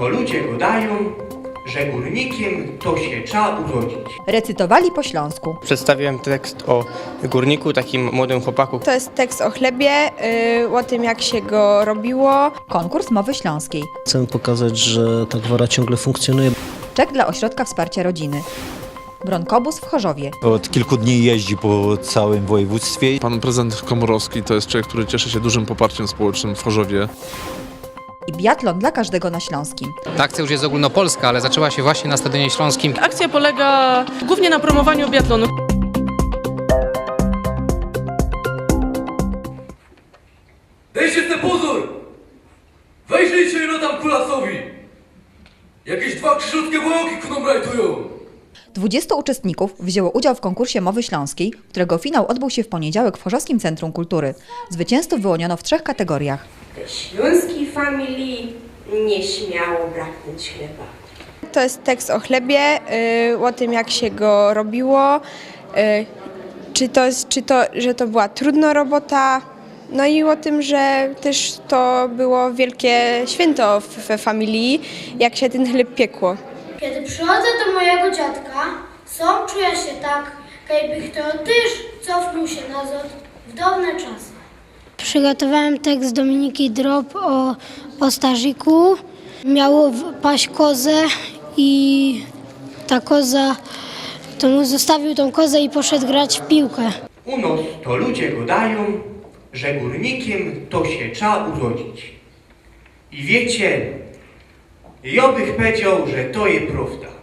to ludzie gadają, że górnikiem to się trzeba urodzić. Recytowali po śląsku. Przedstawiłem tekst o górniku, takim młodym chłopaku, To jest tekst o chlebie, y, o tym jak się go robiło. Konkurs mowy śląskiej. Chcemy pokazać, że ta gwara ciągle funkcjonuje. Czek dla Ośrodka Wsparcia Rodziny. Bronkobus w Chorzowie. Od kilku dni jeździ po całym województwie. Pan prezydent Komorowski to jest człowiek, który cieszy się dużym poparciem społecznym w Chorzowie. I biatlon dla każdego na Śląskim. Ta akcja już jest ogólnopolska, ale zaczęła się właśnie na Stadionie Śląskim. Akcja polega głównie na promowaniu biatlonu. Dejcie ten pozór! Wejrzyjcie no tam kulasowi! Jakieś dwa krzyżutkie bojoki kuną rajtują! 20 uczestników wzięło udział w konkursie mowy śląskiej, którego finał odbył się w poniedziałek w Chorzowskim Centrum Kultury. Zwycięzców wyłoniono w trzech kategoriach. Śląskiej familii nieśmiało braknąć chleba. To jest tekst o chlebie, y, o tym jak się go robiło. y, Czy to, czy to, że to była trudna robota. No i o tym, że też to było wielkie święto w- we familii, jak się ten chleb piekło. Kiedy przychodzę do mojego dziadka, sam czuję się tak, jakby kto też cofnął się nazad w dawne czasy. Przygotowałem tekst Dominiki Drop o, Starzyku. Miało paść kozę i ta koza, to mu zostawił tą kozę i poszedł grać w piłkę. U nas to ludzie gadają, że górnikiem to się trzeba urodzić. I wiecie, ja bych powiedział, że to jest prawda.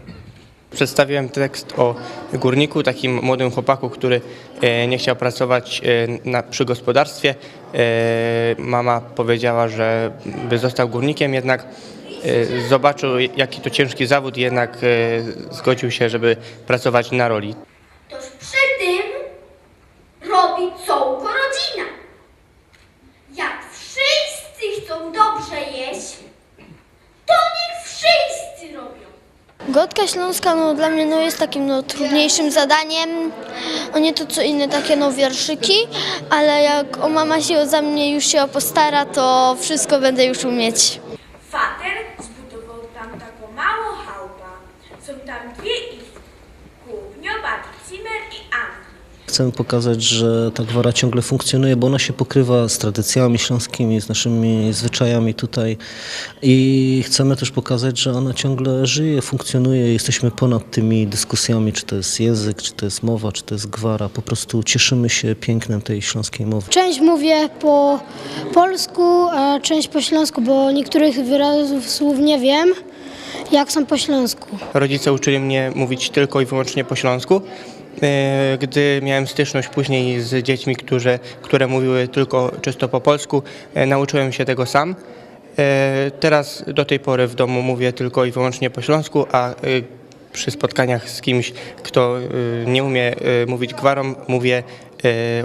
Przedstawiłem tekst o górniku, takim młodym chłopaku, który e, nie chciał pracować e, na, przy gospodarstwie. E, Mama powiedziała, że by został górnikiem, jednak zobaczył jaki to ciężki zawód jednak zgodził się, żeby pracować na roli. Gotka Śląska no, dla mnie no, jest takim no, trudniejszym zadaniem. No, nie to co inne takie no, wierszyki, ale jak o mama się za mnie już się postara, to wszystko będę już umieć. Fater zbudował tam taką małą chałupę. Są tam dwie izby. Głównie babci Zimmer i Anna. Chcemy pokazać, że ta gwara ciągle funkcjonuje, bo ona się pokrywa z tradycjami śląskimi, z naszymi zwyczajami tutaj i chcemy też pokazać, że ona ciągle żyje, funkcjonuje. Jesteśmy ponad tymi dyskusjami, czy to jest język, czy to jest mowa, czy to jest gwara. Po prostu cieszymy się pięknem tej śląskiej mowy. Część mówię po polsku, a część po śląsku, bo niektórych wyrazów słów nie wiem, jak są po śląsku. Rodzice uczyli mnie mówić tylko i wyłącznie po śląsku. E, Gdy miałem styczność później z dziećmi, które, które mówiły tylko czysto po polsku, e, nauczyłem się tego sam. E, Teraz do tej pory w domu mówię tylko i wyłącznie po śląsku, a przy spotkaniach z kimś, kto nie umie mówić gwarą, mówię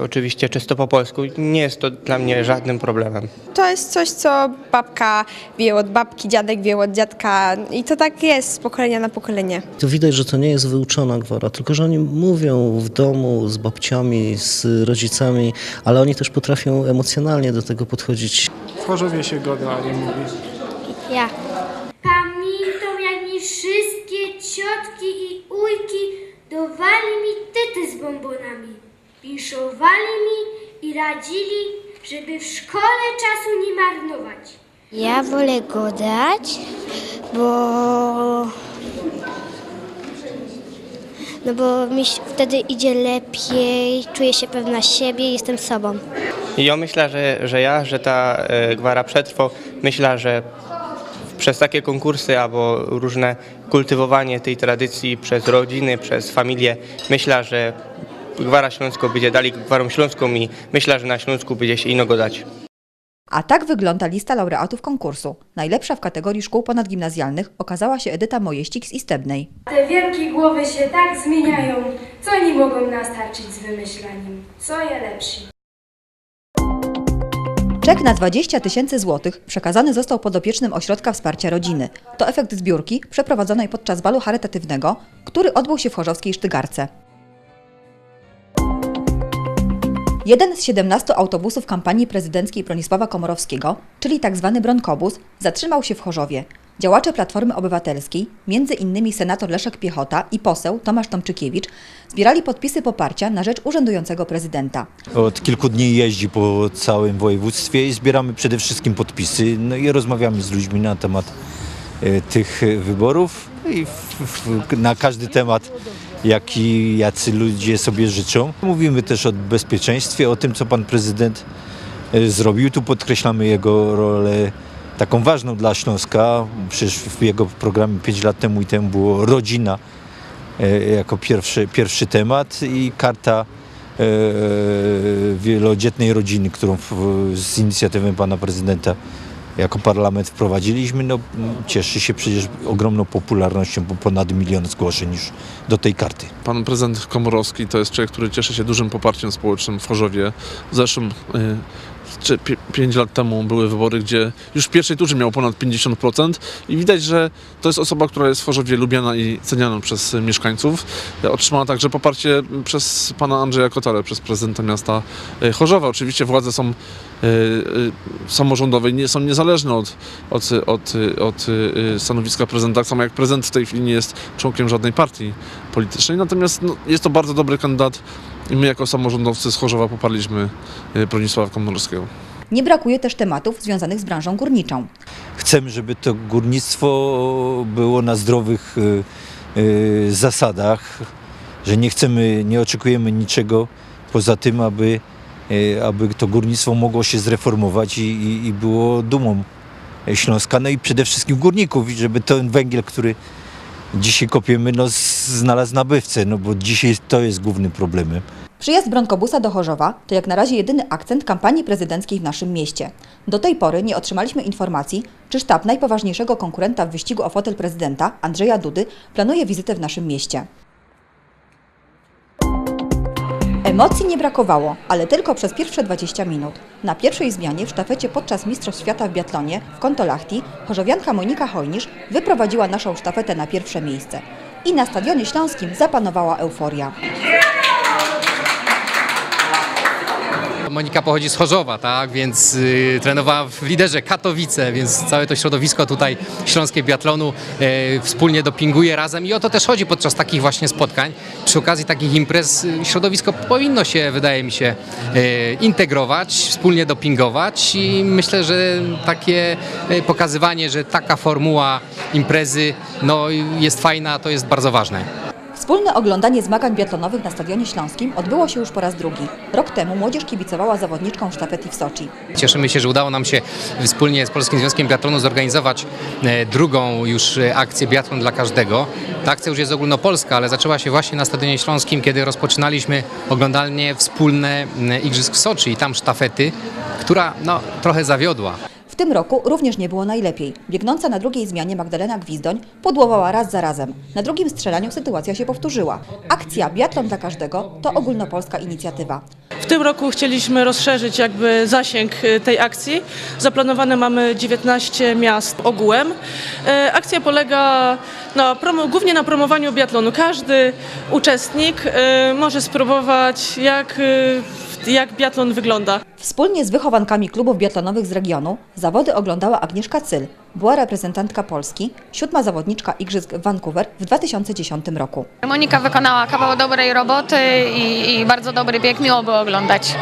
oczywiście czysto po polsku. Nie jest to dla mnie żadnym problemem. To jest coś, co babka wie od babki, dziadek wie od dziadka i to tak jest z pokolenia na pokolenie. To widać, że to nie jest wyuczona gwara, tylko że oni mówią w domu z babciami, z rodzicami, ale oni też potrafią emocjonalnie do tego podchodzić. W Chorzowie się goda nie mówi. Ja. Pamiętam, jak mi wszystkie ciotki i ujki dawali mi tyty z bombonami. Winszowali mi i radzili, żeby w szkole czasu nie marnować. Ja wolę godać, bo... No bo mi wtedy idzie lepiej, czuję się pewna siebie, jestem sobą. I ja myślę, że, że ja, że ta e, gwara przetrwa. Myślę, że przez takie konkursy albo różne kultywowanie tej tradycji przez rodziny, przez familię, myślę, że gwara śląsko będzie dalej gwarą śląską i myślę, że na Śląsku będzie się ino godać. A tak wygląda lista laureatów konkursu. Najlepsza w kategorii szkół ponadgimnazjalnych okazała się Edyta Mojeścik z Istebnej. Te wielkie głowy się tak zmieniają, co nie mogą nastarczyć z wymyślaniem. Co je lepsi. Czek na 20 tysięcy złotych przekazany został podopiecznym Ośrodka Wsparcia Rodziny. To efekt zbiórki przeprowadzonej podczas balu charytatywnego, który odbył się w chorzowskiej Sztygarce. Jeden z 17 autobusów kampanii prezydenckiej Bronisława Komorowskiego, czyli tzw. Bronkobus, zatrzymał się w Chorzowie. Działacze Platformy Obywatelskiej, między innymi senator Leszek Piechota i poseł Tomasz Tomczykiewicz, zbierali podpisy poparcia na rzecz urzędującego prezydenta. Od kilku dni jeździ po całym województwie i zbieramy przede wszystkim podpisy. No i rozmawiamy z ludźmi na temat tych e, wyborów i na każdy temat, jaki jacy ludzie sobie życzą. Mówimy też o bezpieczeństwie, o tym, co pan prezydent e, zrobił. Tu podkreślamy jego rolę taką ważną dla Śląska. Przecież w jego programie 5 lat temu i temu było rodzina e, jako pierwszy, pierwszy temat i karta wielodzietnej rodziny, którą z inicjatywy pana prezydenta jako parlament wprowadziliśmy, no, cieszy się przecież ogromną popularnością, bo ponad milion zgłoszeń już do tej karty. Pan prezydent Komorowski to jest człowiek, który cieszy się dużym poparciem społecznym w Chorzowie. W zeszłym y, czy 5 lat temu były wybory, gdzie już w pierwszej turze miał ponad 50% i widać, że to jest osoba, która jest w Chorzowie lubiana i ceniana przez mieszkańców. Otrzymała także poparcie przez pana Andrzeja Kotale, przez prezydenta miasta y, Chorzowa. Oczywiście władze są y, y, samorządowe nie są niezależne od, od, od, od stanowiska prezydenta, tak samo jak prezydent w tej chwili nie jest członkiem żadnej partii politycznej. Natomiast no, jest to bardzo dobry kandydat i my jako samorządowcy z Chorzowa poparliśmy y, Bronisława Komorowskiego. Nie brakuje też tematów związanych z branżą górniczą. Chcemy, żeby to górnictwo było na zdrowych y, y, zasadach, że nie chcemy, nie oczekujemy niczego poza tym, aby, y, aby to górnictwo mogło się zreformować i, i, i było dumą Śląska, no i przede wszystkim górników, i żeby ten węgiel, który dzisiaj kopiemy, no, znalazł nabywcę, no bo dzisiaj to jest głównym problemem. Przyjazd Bronkobusa do Chorzowa to jak na razie jedyny akcent kampanii prezydenckiej w naszym mieście. Do tej pory nie otrzymaliśmy informacji, czy sztab najpoważniejszego konkurenta w wyścigu o fotel prezydenta, Andrzeja Dudy, planuje wizytę w naszym mieście. Emocji nie brakowało, ale tylko przez pierwsze 20 minut. Na pierwszej zmianie w sztafecie podczas Mistrzostw Świata w biatlonie w Kontolachti chorzowianka Monika Hojnisz wyprowadziła naszą sztafetę na pierwsze miejsce. I na Stadionie Śląskim zapanowała euforia. Monika pochodzi z Chorzowa, tak, więc y, trenowała w liderze Katowice, więc całe to środowisko tutaj śląskie biatlonu y, wspólnie dopinguje razem i o to też chodzi podczas takich właśnie spotkań. Przy okazji takich imprez y, środowisko powinno się, wydaje mi się, y, integrować, wspólnie dopingować i myślę, że takie y, pokazywanie, że taka formuła imprezy no, jest fajna, to jest bardzo ważne. Wspólne oglądanie zmagań biatlonowych na Stadionie Śląskim odbyło się już po raz drugi. Rok temu młodzież kibicowała zawodniczkom sztafety w Soczi. Cieszymy się, że udało nam się wspólnie z Polskim Związkiem Biatlonu zorganizować e, drugą już e, akcję Biatlon dla każdego. Ta akcja już jest ogólnopolska, ale zaczęła się właśnie na Stadionie Śląskim, kiedy rozpoczynaliśmy oglądalnie wspólne igrzysk w Soczi i tam sztafety, która no, trochę zawiodła. W tym roku również nie było najlepiej. Biegnąca na drugiej zmianie Magdalena Gwizdoń podłowała raz za razem. Na drugim strzelaniu sytuacja się powtórzyła. Akcja Biatlon dla każdego to ogólnopolska inicjatywa. W tym roku chcieliśmy rozszerzyć jakby zasięg y, tej akcji. Zaplanowane mamy 19 miast ogółem. E, Akcja polega na głównie na promowaniu biatlonu. Każdy uczestnik y, może spróbować jak, y, jak biatlon wygląda. Wspólnie z wychowankami klubów biatlonowych z regionu zawody oglądała Agnieszka Cyl. Była reprezentantka Polski, siódma zawodniczka Igrzysk w Vancouver w 2010 roku. Monika wykonała kawał dobrej roboty i, i bardzo dobry bieg, miło było oglądać.